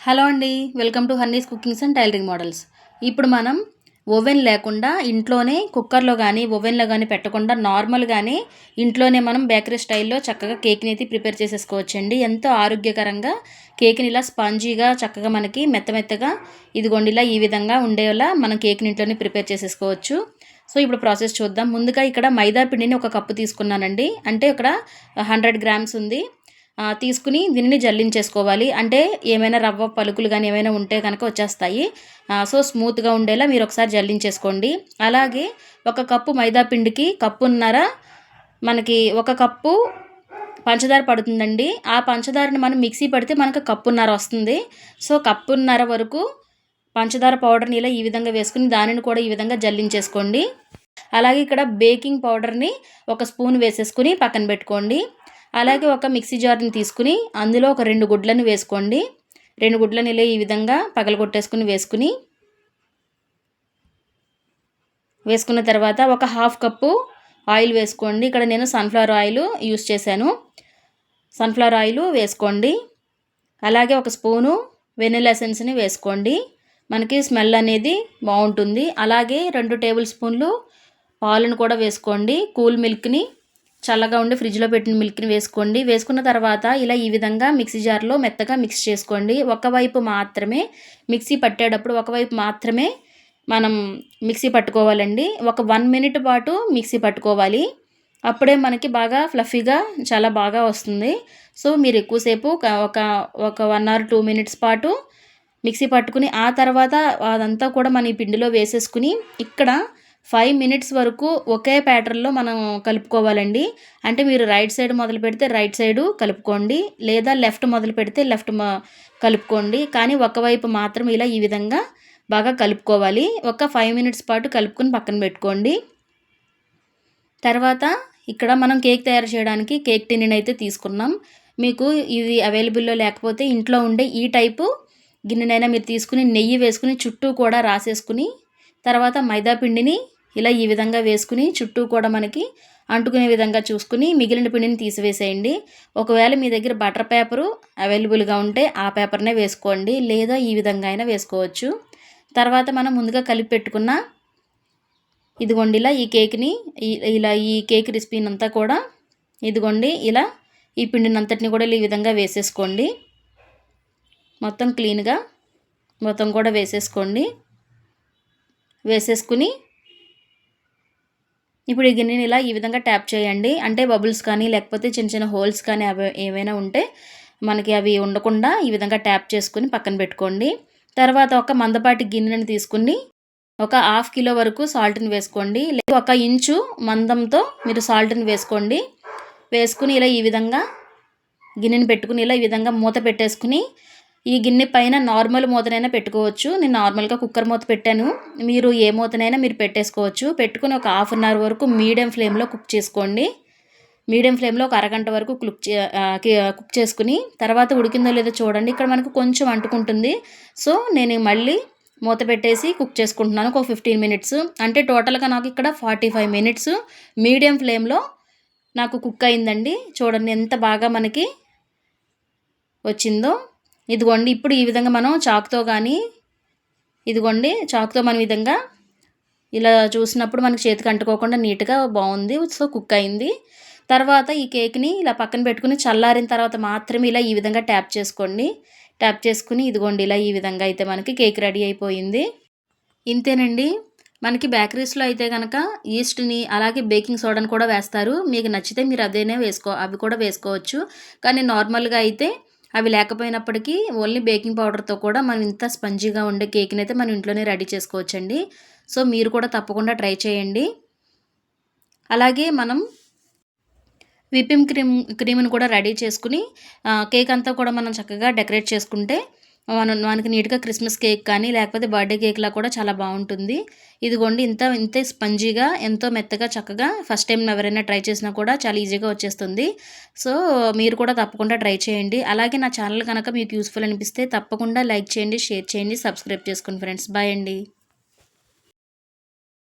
Hello అండి welcome to Honey's cookings and tailoring models. ఇప్పుడు మనం ఓవెన్ లేకుండా ఇంట్లోనే కుక్కర్లో కానీ ఓవెన్లో కానీ పెట్టకుండా నార్మల్గానే ఇంట్లోనే మనం బేకరీ స్టైల్లో చక్కగా కేక్ని అయితే ప్రిపేర్ చేసేసుకోవచ్చండి. ఎంతో ఆరోగ్యకరంగా కేక్ని ఇలా స్పాంజీగా చక్కగా మనకి మెత్త మెత్తగా ఇదిగోండి ఇలా ఈ విధంగా ఉండేలా మనం కేక్ని ఇంట్లోనే ప్రిపేర్ చేసేసుకోవచ్చు. సో ఇప్పుడు ప్రాసెస్ చూద్దాం. ముందుగా ఇక్కడ మైదా పిండిని ఒక కప్పు తీసుకున్నానండి. అంటే ఇక్కడ హండ్రెడ్ గ్రామ్స్ ఉంది. తీసుకుని దీనిని జల్లించేసుకోవాలి. అంటే ఏమైనా రవ్వ పలుకులు కానీ ఏమైనా ఉంటే కనుక వచ్చేస్తాయి. సో స్మూత్గా ఉండేలా మీరు ఒకసారి జల్లించేసుకోండి. అలాగే ఒక కప్పు మైదా పిండికి కప్పున్నర మనకి ఒక కప్పు పంచదార పడుతుందండి. ఆ పంచదారని మనం మిక్సీ పడితే మనకు కప్పున్నర వస్తుంది. సో కప్పున్నర వరకు పంచదార పౌడర్ని ఇలా ఈ విధంగా వేసుకుని దానిని కూడా ఈ విధంగా జల్లించేసుకోండి. అలాగే ఇక్కడ బేకింగ్ పౌడర్ని ఒక స్పూన్ వేసేసుకుని పక్కన పెట్టుకోండి. అలాగే ఒక మిక్సీ జార్ని తీసుకుని అందులో ఒక రెండు గుడ్లను వేసుకోండి. రెండు గుడ్లను ఇలా ఈ విధంగా పగలగొట్టేసుకుని వేసుకుని వేసుకున్న తర్వాత ఒక హాఫ్ కప్పు ఆయిల్ వేసుకోండి. ఇక్కడ నేను సన్ఫ్లవర్ ఆయిల్ యూస్ చేశాను. సన్ఫ్లవర్ ఆయిల్ వేసుకోండి. అలాగే ఒక స్పూను వెనిలా ఎసెన్స్ని వేసుకోండి. మనకి స్మెల్ అనేది బాగుంటుంది. అలాగే రెండు టేబుల్ స్పూన్లు పాలను కూడా వేసుకోండి. కూల్ మిల్క్ని చల్లగా ఉండి ఫ్రిడ్జ్లో పెట్టిన మిల్క్ని వేసుకోండి. వేసుకున్న తర్వాత ఇలా ఈ విధంగా మిక్సీ జార్లో మెత్తగా మిక్స్ చేసుకోండి. ఒకవైపు మాత్రమే మిక్సీ పట్టేటప్పుడు ఒకవైపు మాత్రమే మనం మిక్సీ పట్టుకోవాలండి. ఒక వన్ మినిట్ పాటు మిక్సీ పట్టుకోవాలి. అప్పుడే మనకి బాగా ఫ్లఫీగా చాలా బాగా వస్తుంది. సో మీరు ఎక్కువసేపు ఒక ఒక వన్ అవర్ టూ మినిట్స్ పాటు మిక్సీ పట్టుకుని ఆ తర్వాత అదంతా కూడా మన ఈ పిండిలో వేసేసుకుని ఇక్కడ ఫైవ్ మినిట్స్ వరకు ఒకే ప్యాటర్న్లో మనం కలుపుకోవాలండి. అంటే మీరు రైట్ సైడ్ మొదలు పెడితే రైట్ సైడు కలుపుకోండి. లేదా లెఫ్ట్ మొదలు పెడితే లెఫ్ట్ కలుపుకోండి. కానీ ఒకవైపు మాత్రం ఇలా ఈ విధంగా బాగా కలుపుకోవాలి. ఒక ఫైవ్ మినిట్స్ పాటు కలుపుకొని పక్కన పెట్టుకోండి. తర్వాత ఇక్కడ మనం కేక్ తయారు చేయడానికి కేక్ టిన్నిని అయితే తీసుకున్నాం. మీకు ఇది అవైలబుల్లో లేకపోతే ఇంట్లో ఉండే ఈ టైపు గిన్నెనైనా మీరు తీసుకుని నెయ్యి వేసుకుని చుట్టూ కూడా రాసేసుకుని తర్వాత మైదా పిండిని ఇలా ఈ విధంగా వేసుకుని చుట్టూ కూడా మనకి అంటుకునే విధంగా చూసుకుని మిగిలిన పిండిని తీసివేసేయండి. ఒకవేళ మీ దగ్గర బటర్ పేపరు అవైలబుల్గా ఉంటే ఆ పేపర్నే వేసుకోండి లేదా ఈ విధంగా అయినా వేసుకోవచ్చు. తర్వాత మనం ముందుగా కలిపి పెట్టుకున్న ఇదిగోండి ఇలా ఈ కేక్ని ఇలా ఈ కేక్ రెసిపీని అంతా కూడా ఇదిగోండి ఇలా ఈ పిండిని అంతటిని కూడా ఈ విధంగా వేసేసుకోండి. మొత్తం క్లీన్గా మొత్తం కూడా వేసేసుకోండి. వేసేసుకుని ఇప్పుడు ఈ గిన్నెని ఇలా ఈ విధంగా ట్యాప్ చేయండి. అంటే బబుల్స్ కానీ లేకపోతే చిన్న చిన్న హోల్స్ కానీ అవి ఏమైనా ఉంటే మనకి అవి ఉండకుండా ఈ విధంగా ట్యాప్ చేసుకుని పక్కన పెట్టుకోండి. తర్వాత ఒక మందపాటి గిన్నెని తీసుకుని ఒక హాఫ్ కిలో వరకు సాల్ట్ని వేసుకోండి. లేదా ఒక ఇంచు మందంతో మీరు సాల్ట్ని వేసుకోండి. వేసుకుని ఇలా ఈ విధంగా గిన్నెని పెట్టుకుని ఇలా ఈ విధంగా మూత పెట్టేసుకుని ఈ గిన్నె పైన నార్మల్ మూతనైనా పెట్టుకోవచ్చు. నేను నార్మల్గా కుక్కర్ మూత పెట్టాను. మీరు ఏ మూతనైనా మీరు పెట్టేసుకోవచ్చు. పెట్టుకుని ఒక హాఫ్ అన్ అవర్ వరకు మీడియం ఫ్లేమ్లో కుక్ చేసుకోండి. మీడియం ఫ్లేమ్లో ఒక అరగంట వరకు కుక్ కుక్ చేసుకుని తర్వాత ఉడికిందో లేదో చూడండి. ఇక్కడ మనకు కొంచెం అంటుకుంటుంది. సో నేను మళ్ళీ మూత పెట్టేసి కుక్ చేసుకుంటున్నాను. ఒక ఫిఫ్టీన్ మినిట్స్. అంటే టోటల్గా నాకు ఇక్కడ ఫార్టీ ఫైవ్ మినిట్స్. మీడియం ఫ్లేమ్లో నాకు కుక్ అయిందండి. చూడండి ఎంత బాగా మనకి వచ్చిందో. ఇదిగోండి ఇప్పుడు ఈ విధంగా మనం చాక్తో కానీ ఇదిగోండి చాక్తో మనం విధంగా ఇలా చూసినప్పుడు మనకి చేతికి అంటుకోకుండా నీట్గా బాగుంది సో కుక్ అయింది. తర్వాత ఈ కేక్ని ఇలా పక్కన పెట్టుకుని చల్లారిన తర్వాత మాత్రమే ఇలా ఈ విధంగా ట్యాప్ చేసుకోండి. ట్యాప్ చేసుకుని ఇదిగోండి ఇలా ఈ విధంగా అయితే మనకి కేక్ రెడీ అయిపోయింది. ఇంతేనండి. మనకి బేకరీస్లో అయితే కనుక ఈస్ట్ని అలాగే బేకింగ్ సోడాని కూడా వేస్తారు. మీకు నచ్చితే మీరు అదేనే వేసుకో అవి కూడా వేసుకోవచ్చు. కానీ నార్మల్గా అయితే అవి లేకపోయినప్పటికీ ఓన్లీ బేకింగ్ పౌడర్తో కూడా మనం ఇంత స్పంజీగా ఉండే కేక్ని అయితే మనం ఇంట్లోనే రెడీ చేసుకోవచ్చండి. సో మీరు కూడా తప్పకుండా ట్రై చేయండి. అలాగే మనం విప్పింగ్ క్రీమ్ క్రీమ్ని కూడా రెడీ చేసుకుని కేక్ అంతా కూడా మనం చక్కగా డెకరేట్ చేసుకుంటే మన మనకి నీట్గా క్రిస్మస్ కేక్ కానీ లేకపోతే బర్త్డే కేక్లా కూడా చాలా బాగుంటుంది. ఇదిగోండి ఇంత ఇంత స్పంజీగా ఎంతో మెత్తగా చక్కగా ఫస్ట్ టైం ఎవరైనా ట్రై చేసినా కూడా చాలా ఈజీగా వచ్చేస్తుంది. సో మీరు కూడా తప్పకుండా ట్రై చేయండి. అలాగే నా ఛానల్ కనుక మీకు యూస్ఫుల్ అనిపిస్తే తప్పకుండా లైక్ చేయండి షేర్ చేయండి సబ్స్క్రైబ్ చేసుకోండి ఫ్రెండ్స్. బాయ్ అండి.